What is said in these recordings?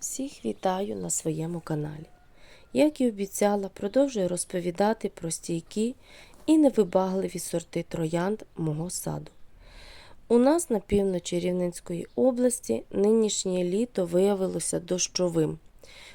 Всіх вітаю на своєму каналі. Як і обіцяла, продовжую розповідати про стійкі і невибагливі сорти троянд мого саду. У нас на півночі Рівненської області нинішнє літо виявилося дощовим.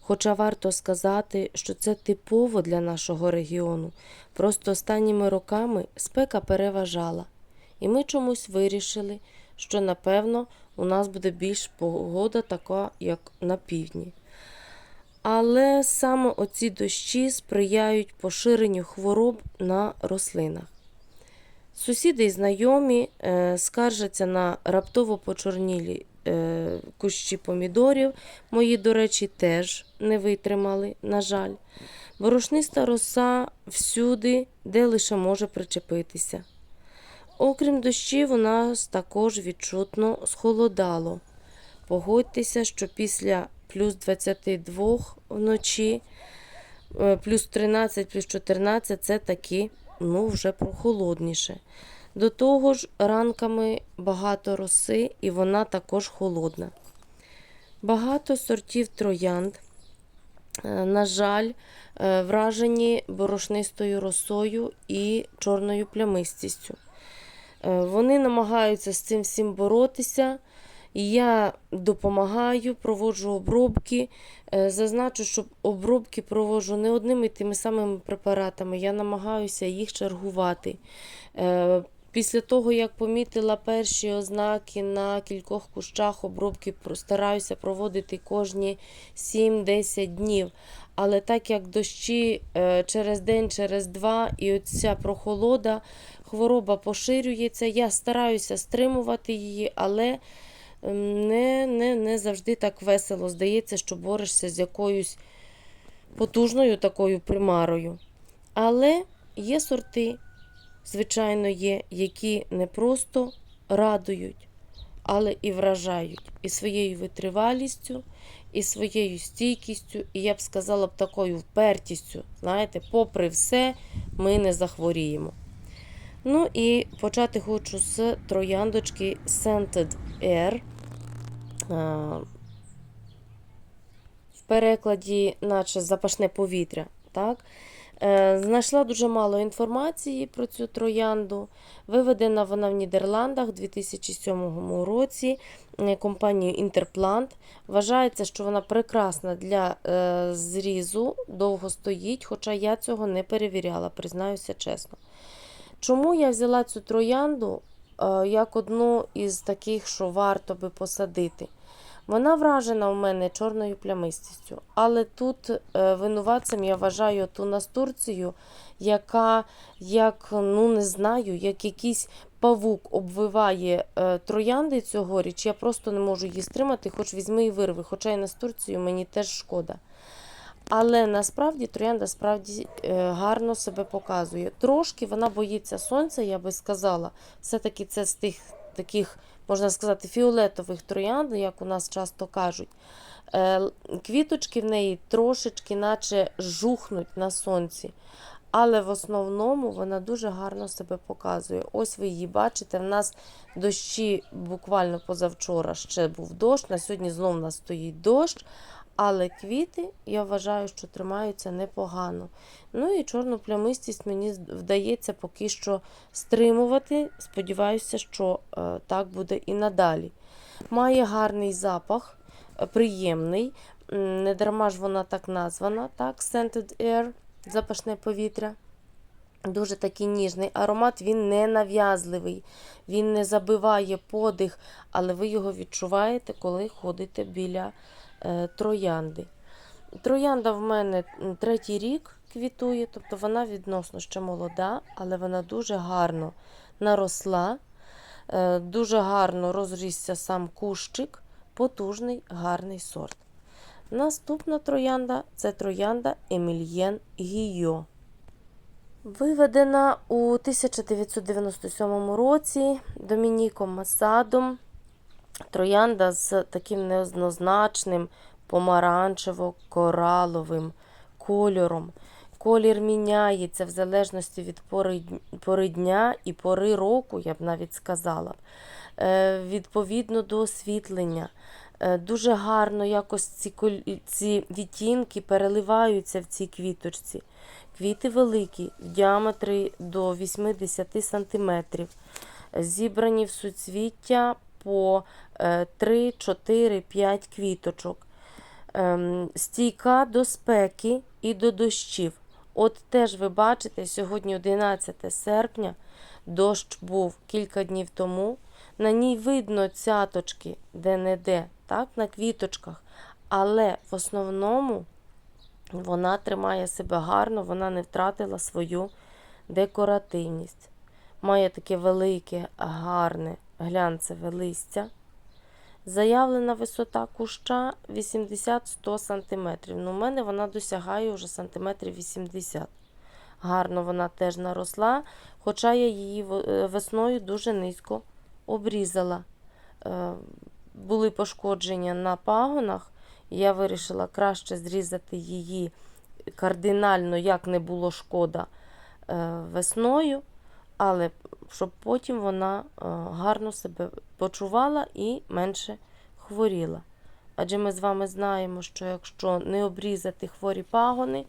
Хоча варто сказати, що це типово для нашого регіону. Просто останніми роками спека переважала, і ми чомусь вирішили, що напевно у нас буде більш погода така, як на півдні. Але саме оці дощі сприяють поширенню хвороб на рослинах. Сусіди і знайомі е, скаржаться на раптово почорнілі е, кущі помідорів. Мої, до речі, теж не витримали, на жаль. Борошниста роса всюди, де лише може причепитися. Окрім дощів, у нас також відчутно схолодало. Погодьтеся, що після плюс 22 вночі, е, плюс 13, плюс 14 це таки ну, вже прохолодніше. До того ж, ранками багато роси, і вона також холодна. Багато сортів троянд, е, на жаль, е, вражені борошнистою росою і чорною плямистістю. Е, Вони намагаються з цим всім боротися. Я допомагаю, проводжу обробки. Е, Зазначу, що обробки проводжу не одними тими самими препаратами. Я намагаюся їх чергувати. Е, Після того, як помітила перші ознаки на кількох кущах обробки, стараюся проводити кожні 7-10 днів. Але так як дощі через день, через два, і оця прохолода, хвороба поширюється, я стараюся стримувати її, але ем, не, не, не завжди так весело. Здається, що борешся з якоюсь потужною такою примарою. Але є сорти, звичайно, є, які не просто радують, але і вражають і своєю витривалістю, і своєю стійкістю, і я б сказала б такою впертістю. Знаєте, попри все, ми не захворіємо. Ну і почати хочу з трояндочки Scented Air. В перекладі, наче запашне повітря. Так? Е, Знайшла дуже мало інформації про цю троянду. Виведена вона в Нідерландах у 2007 році е, компанією Interplant. Вважається, що вона прекрасна для е, зрізу, довго стоїть, хоча я цього не перевіряла, признаюся чесно. Чому я взяла цю троянду е, як одну із таких, що варто би посадити? Вона вражена у мене чорною плямистістю, але тут е, винуватцем я вважаю ту настурцію, яка, як ну не знаю, як якийсь павук обвиває е, троянди цьогоріч. Я просто не можу її стримати, хоч візьми і вирви. Хоча і настурцію мені теж шкода. Але насправді троянда справді е, гарно себе показує. Трошки вона боїться сонця, я би сказала. Все-таки це з тих таких, можна сказати, фіолетових троянд, як у нас часто кажуть. Е, Квіточки в неї трошечки, наче жухнуть на сонці. Але в основному вона дуже гарно себе показує. Ось ви її бачите. В нас дощі буквально позавчора ще був дощ. На сьогодні знову у нас стоїть дощ. Але квіти, я вважаю, що тримаються непогано. Ну і чорну плямистість мені вдається поки що стримувати. Сподіваюся, що е, так буде і надалі. Має гарний запах, е, приємний. Не дарма ж вона так названа, так, Scented Air, запашне повітря. Дуже такий ніжний аромат, він не нав'язливий, він не забиває подих, але ви його відчуваєте, коли ходите біля троянди. Троянда в мене третій рік квітує, тобто вона відносно ще молода, але вона дуже гарно наросла, е, дуже гарно розрісся сам кущик, потужний, гарний сорт. Наступна троянда це троянда Емільєн Гійо. Виведена у 1997 році Домініком Масадом. Троянда з таким неоднозначним помаранчево-кораловим кольором. Колір міняється в залежності від пори, пори дня і пори року, я б навіть сказала. Е, відповідно до освітлення. Е, Дуже гарно якось ці, ці відтінки переливаються в цій квіточці. Квіти великі, в діаметрі до 80 см. Зібрані в суцвіття по е, 3, 4, 5 квіточок. Ем, Стійка до спеки і до дощів. От теж ви бачите, сьогодні 11 серпня, дощ був кілька днів тому. На ній видно цяточки де-не-де, так, на квіточках. Але в основному вона тримає себе гарно, вона не втратила свою декоративність. Має таке велике, гарне глянцеве листя. Заявлена висота куща 80-100 см. Ну, у мене вона досягає вже сантиметрів 80 Гарно вона теж наросла, хоча я її е, весною дуже низько обрізала. Е, Були пошкодження на пагонах, і я вирішила краще зрізати її кардинально, як не було шкода е, весною, але щоб потім вона е, гарно себе почувала і менше хворіла. Адже ми з вами знаємо, що якщо не обрізати хворі пагони,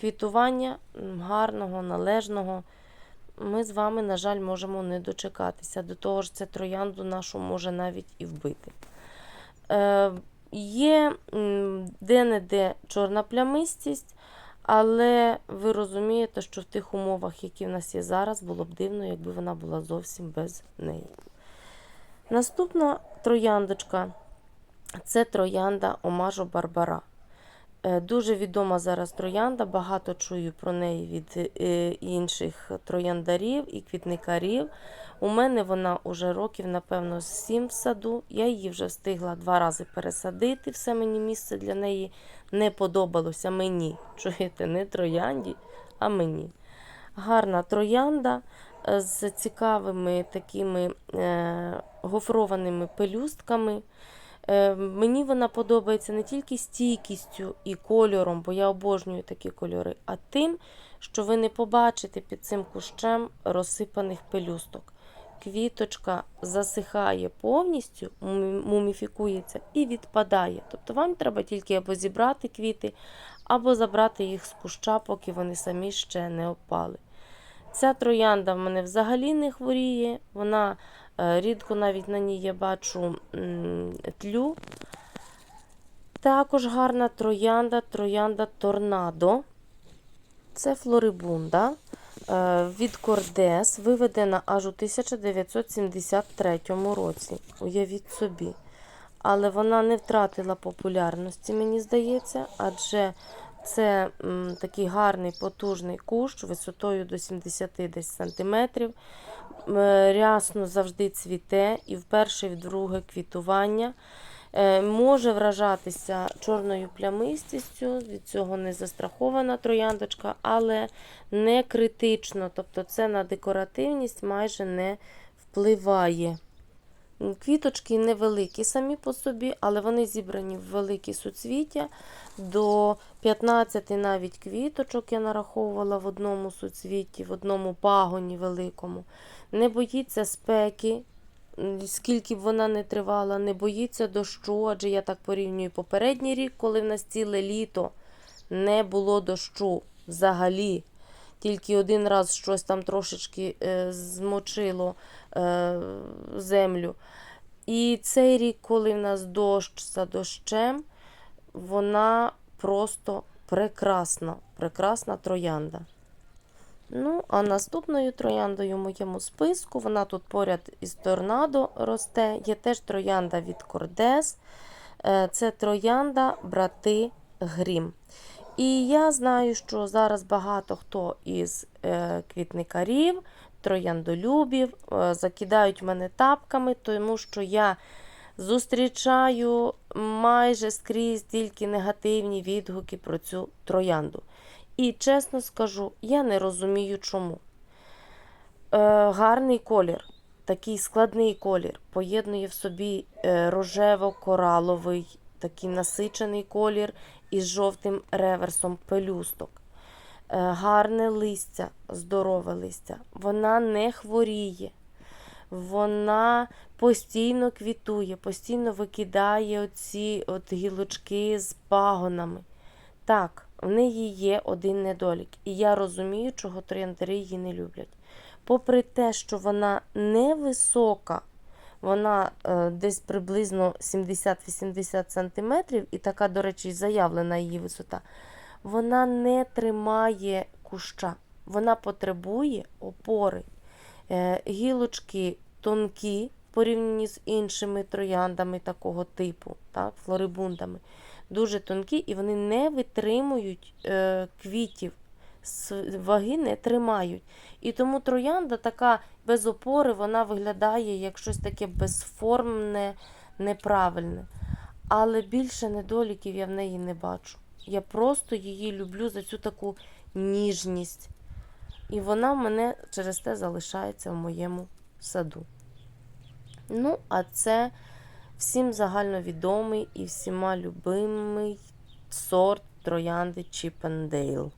квітування гарного, належного, ми з вами, на жаль, можемо не дочекатися. До того ж, це троянду нашу може навіть і вбити. Е, є де-не-де чорна плямистість, але ви розумієте, що в тих умовах, які в нас є зараз, було б дивно, якби вона була зовсім без неї. Наступна трояндочка це троянда Омажо Барбара. Е, Дуже відома зараз троянда, багато чую про неї від е, інших трояндарів і квітникарів. У мене вона уже років, напевно, 7 в саду. Я її вже встигла два рази пересадити. Все мені місце для неї не подобалося. Мені. Чуєте, не троянді, а мені. Гарна троянда е, з цікавими такими гофрованими пелюстками. Е, Мені вона подобається не тільки стійкістю і кольором, бо я обожнюю такі кольори, а тим, що ви не побачите під цим кущем розсипаних пелюсток. Квіточка засихає повністю, муміфікується і відпадає. Тобто вам треба тільки або зібрати квіти, або забрати їх з куща, поки вони самі ще не опали. Ця троянда в мене взагалі не хворіє. Вона рідко навіть на ній я бачу тлю. Також гарна троянда, троянда торнадо. Це флорибунда е, від Кордес, виведена аж у 1973 році. Уявіть собі. Але вона не втратила популярності, мені здається, адже це м, такий гарний потужний кущ висотою до 70 десь сантиметрів. Рясно завжди цвіте і в перше, і в друге квітування. Е, Може вражатися чорною плямистістю, від цього не застрахована трояндочка, але не критично. Тобто це на декоративність майже не впливає. Квіточки невеликі самі по собі, але вони зібрані в великі суцвіття. До 15 навіть квіточок я нараховувала в одному суцвітті, в одному пагоні великому. Не боїться спеки, скільки б вона не тривала, не боїться дощу, адже я так порівнюю попередній рік, коли в нас ціле літо не було дощу взагалі. Тільки один раз щось там трошечки е, змочило е, землю. І цей рік, коли в нас дощ за дощем, вона просто прекрасна, прекрасна троянда. Ну, а наступною трояндою в моєму списку, вона тут поряд із торнадо росте, є теж троянда від Кордес. Е, Це троянда брати Грім. І я знаю, що зараз багато хто із е, квітникарів, трояндолюбів е, закидають мене тапками, тому що я зустрічаю майже скрізь тільки негативні відгуки про цю троянду. І чесно скажу, я не розумію чому. Е, гарний колір, такий складний колір, поєднує в собі рожево-кораловий, такий насичений колір із жовтим реверсом пелюсток. Е, гарне листя, здорове листя. Вона не хворіє. Вона постійно квітує, постійно викидає оці от гілочки з пагонами. Так, в неї є один недолік, і я розумію, чого трояндари її не люблять. Попри те, що вона невисока, вона е, десь приблизно 70-80 см, і така, до речі, заявлена її висота, вона не тримає куща. Вона потребує опори. Е, гілочки тонкі, порівняні з іншими трояндами такого типу, так, флорибундами, дуже тонкі, і вони не витримують е, квітів, ваги не тримають. І тому троянда така без опори, вона виглядає як щось таке безформне, неправильне. Але більше недоліків я в неї не бачу. Я просто її люблю за цю таку ніжність. І вона мене через те залишається в моєму саду. Ну, а це всім загальновідомий і всіма любимий сорт троянди Чіпендейл.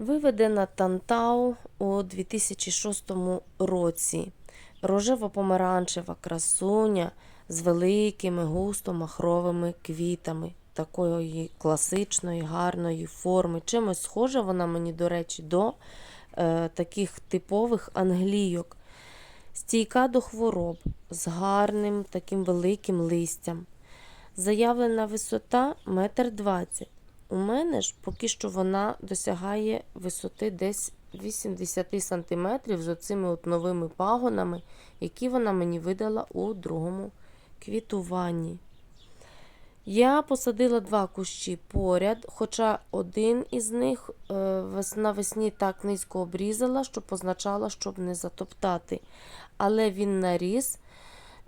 Виведена Тантау у 2006 році. Рожево-помаранчева красуня з великими густо-махровими квітами такої класичної, гарної форми. Чимось схожа вона мені, до речі, до е, таких типових англійок. Стійка до хвороб з гарним таким великим листям. Заявлена висота 1,20 м. У мене ж поки що вона досягає висоти десь 80 см з оцими от новими пагонами, які вона мені видала у другому квітуванні. Я посадила два кущі поряд, хоча один із них е, навесні так низько обрізала, що позначала, щоб не затоптати. Але він наріс,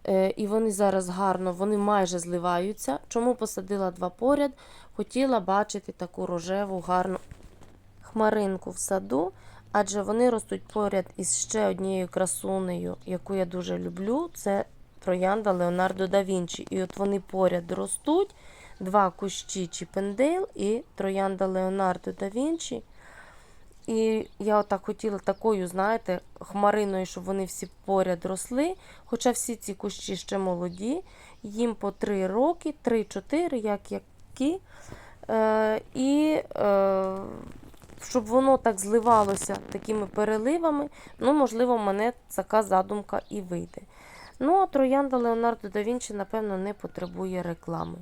е, і вони зараз гарно, вони майже зливаються. Чому посадила два поряд? Хотіла бачити таку рожеву, гарну хмаринку в саду, адже вони ростуть поряд із ще однією красунею, яку я дуже люблю. Це троянда Леонардо да Вінчі. І от вони поряд ростуть. Два кущі Чіпендейл і троянда Леонардо да Вінчі. І я отак хотіла такою, знаєте, хмариною, щоб вони всі поряд росли. Хоча всі ці кущі ще молоді, їм по 3 роки, 3-4, як які. Е, і е, щоб воно так зливалося такими переливами, ну, можливо, в мене така задумка і вийде. Ну, а троянда Леонардо да Вінчі, напевно, не потребує реклами.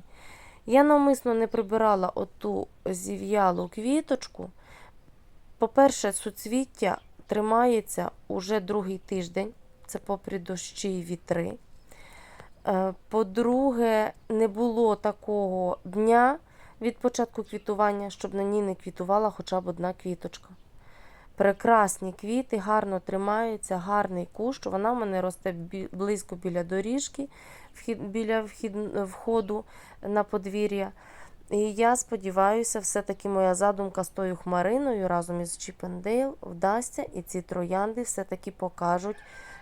Я навмисно не прибирала оту зів'ялу квіточку. По-перше, суцвіття тримається уже другий тиждень, це попри дощі і вітри. Е, По-друге, не було такого дня від початку квітування, щоб на ній не квітувала хоча б одна квіточка. Прекрасні квіти, гарно тримаються, гарний кущ. Вона в мене росте близько біля доріжки, біля входу на подвір'я. І я сподіваюся, все-таки моя задумка з тою хмариною разом із Чіпендейл вдасться, і ці троянди все-таки покажуть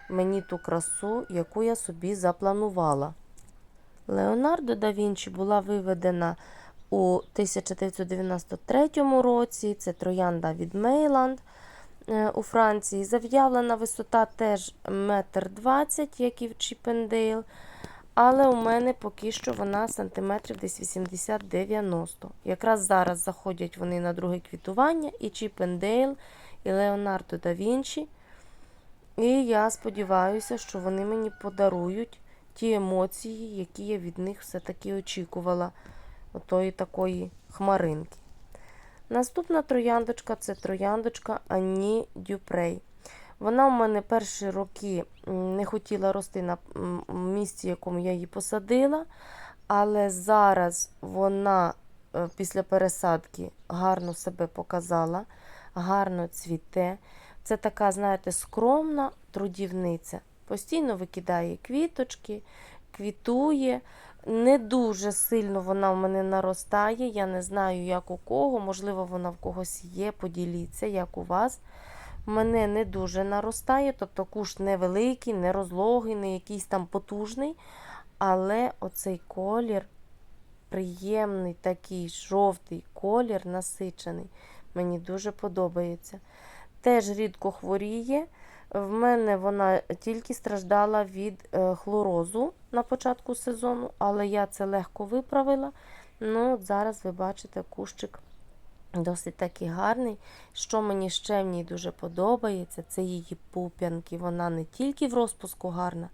мені ту красу, яку я собі запланувала. Леонардо да Вінчі була виведена у 1993 році. Це троянда від Мейланд е, у Франції. Зав'явлена висота теж 1,20 м, як і в Чіпендейл. Але у мене поки що вона сантиметрів десь 80-90. Якраз зараз заходять вони на друге квітування, і Чіпендейл, і Леонардо да Вінчі. І я сподіваюся, що вони мені подарують ті емоції, які я від них все-таки очікувала, отої такої хмаринки. Наступна трояндочка це трояндочка Анні Дюпрей. Вона в мене перші роки не хотіла рости на місці, якому я її посадила. Але зараз вона е, після пересадки гарно себе показала, гарно цвіте. Це така, знаєте, скромна трудівниця. Постійно викидає квіточки, квітує. Не дуже сильно вона в мене наростає. Я не знаю, як у кого. Можливо, вона в когось є. Поділіться, як у вас. Мене не дуже наростає, тобто куш невеликий, не розлогий, не якийсь там потужний. Але оцей колір приємний, такий жовтий колір, насичений. Мені дуже подобається. Теж рідко хворіє. В мене вона тільки страждала від е, хлорозу на початку сезону, але я це легко виправила. Ну, от зараз ви бачите, кущик досить такий гарний. Що мені ще в ній дуже подобається, це її пуп'янки. Вона не тільки в розпуску гарна,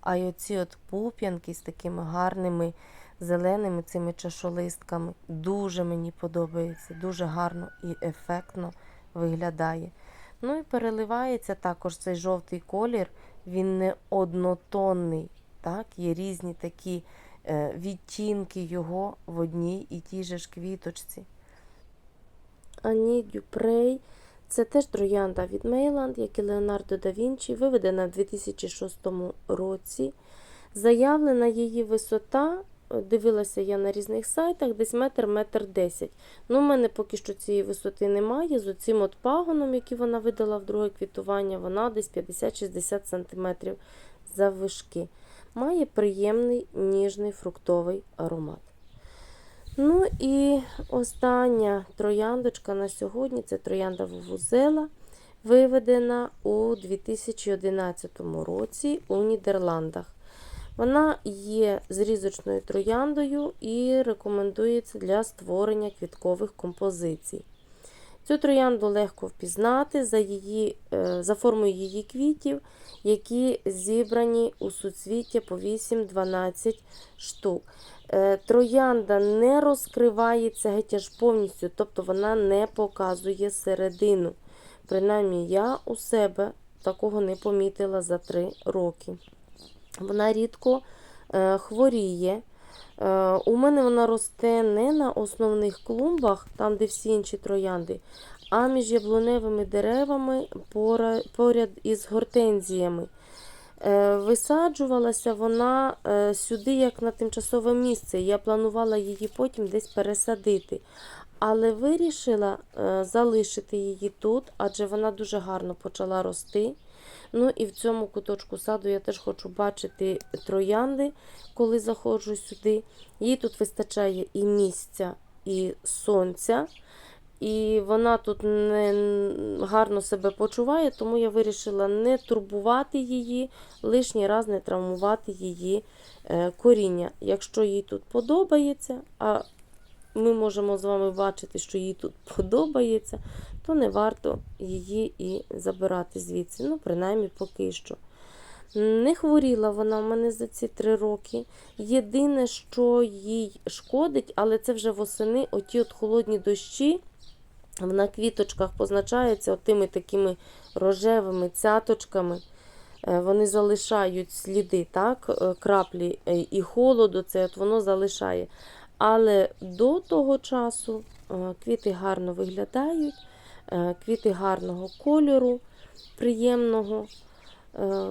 а й оці от пуп'янки з такими гарними зеленими цими чашолистками. Дуже мені подобається, дуже гарно і ефектно виглядає. Ну і переливається також цей жовтий колір, він не однотонний. Так? Є різні такі е, відтінки його в одній і тій же ж квіточці. Ані Дюпрей. Це теж троянда від Мейланд, як і Леонардо да Вінчі, виведена в 2006 році. Заявлена її висота, дивилася я на різних сайтах, десь метр, метр десять. Ну, у мене поки що цієї висоти немає. З оцим от пагоном, який вона видала в друге квітування, вона десь 50-60 см заввишки. Має приємний ніжний фруктовий аромат. Ну і остання трояндочка на сьогодні це троянда Вувузела, виведена у 2011 році у Нідерландах. Вона є зрізочною трояндою і рекомендується для створення квіткових композицій. Цю троянду легко впізнати за, її, е, за формою її квітів, які зібрані у суцвіття по 8-12 штук. Е, Троянда не розкривається геть аж повністю, тобто вона не показує середину. Принаймні, я у себе такого не помітила за 3 роки. Вона рідко е, хворіє. Е, у мене вона росте не на основних клумбах, там, де всі інші троянди, а між яблуневими деревами поряд із гортензіями. Е, Висаджувалася вона сюди, як на тимчасове місце. Я планувала її потім десь пересадити. Але вирішила е, залишити її тут, адже вона дуже гарно почала рости. Ну і в цьому куточку саду я теж хочу бачити троянди, коли заходжу сюди. Їй тут вистачає і місця, і сонця. І вона тут не гарно себе почуває, тому я вирішила не турбувати її, лишній раз не травмувати її е, коріння. Якщо їй тут подобається, а ми можемо з вами бачити, що їй тут подобається, то не варто її і забирати звідси. Ну, принаймні, поки що. Не хворіла вона в мене за ці три роки. Єдине, що їй шкодить, але це вже восени, оті от холодні дощі. На квіточках позначається тими такими рожевими цяточками. Е, Вони залишають сліди, так, е, краплі е, і холоду, це от воно залишає. Але до того часу е, квіти гарно виглядають, е, квіти гарного кольору, приємного. Е,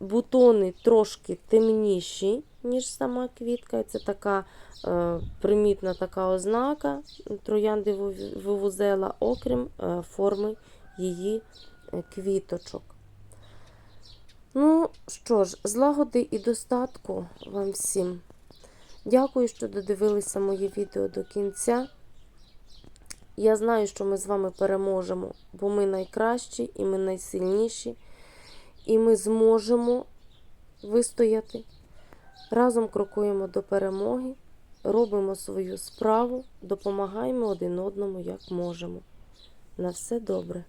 Бутони трошки темніші, ніж сама квітка. Це така примітна така ознака троянди ву- вувузела, окрім форми її квіточок. Ну що ж, злагоди і достатку вам всім. Дякую, що додивилися моє відео до кінця. Я знаю, що ми з вами переможемо, бо ми найкращі і ми найсильніші, і ми зможемо вистояти. Разом крокуємо до перемоги, робимо свою справу, допомагаємо один одному як можемо. На все добре.